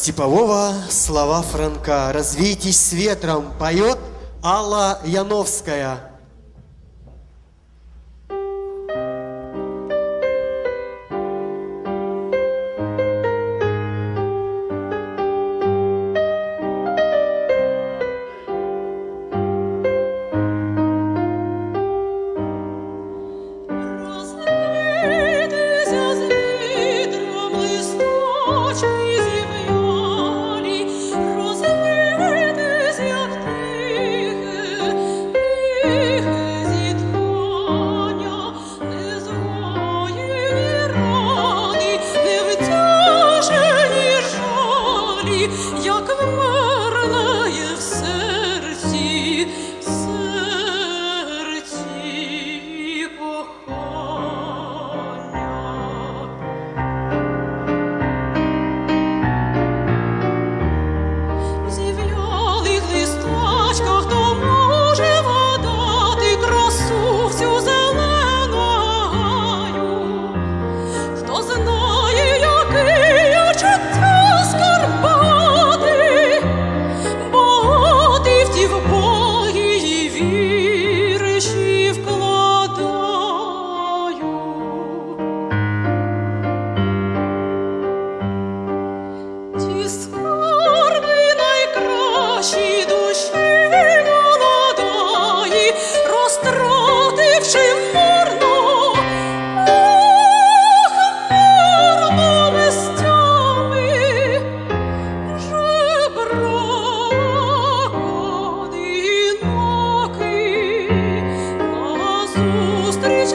Степового слова Франка «Развейтесь с ветром» поет Алла Яновская. нашій душі молодої, розтративши марно, ох, марно вестями, жебрак одинокий, назустріч.